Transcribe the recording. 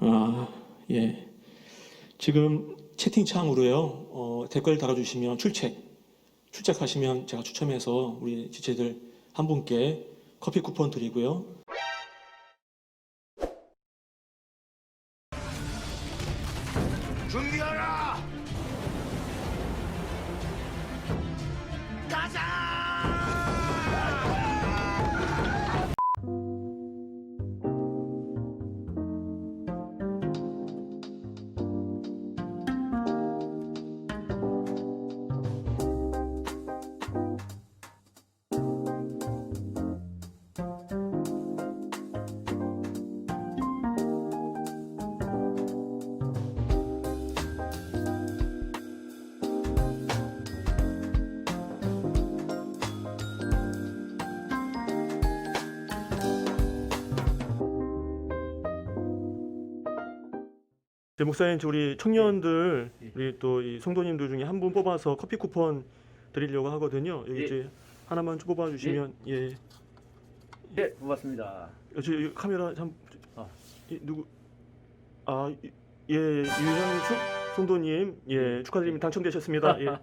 아, 예. 지금 채팅창으로요, 어, 댓글 달아주시면 출첵, 출첵하시면 제가 추첨해서 우리 지체들 한 분께 커피 쿠폰 드리고요. 준비하라! 제 목사님, 저 우리 청년들, 우리 또 이 성도님들 중에 한 분 뽑아서 커피 쿠폰 드리려고 하거든요. 여기 예. 이제 하나만 좀 뽑아 주시면, 예. 네, 고맙습니다. 어, 저 여기 카메라 참, 어. 이, 누구? 아, 이- 예, 유현숙 성도님, 예, 축하드립니다. 당첨되셨습니다. 예.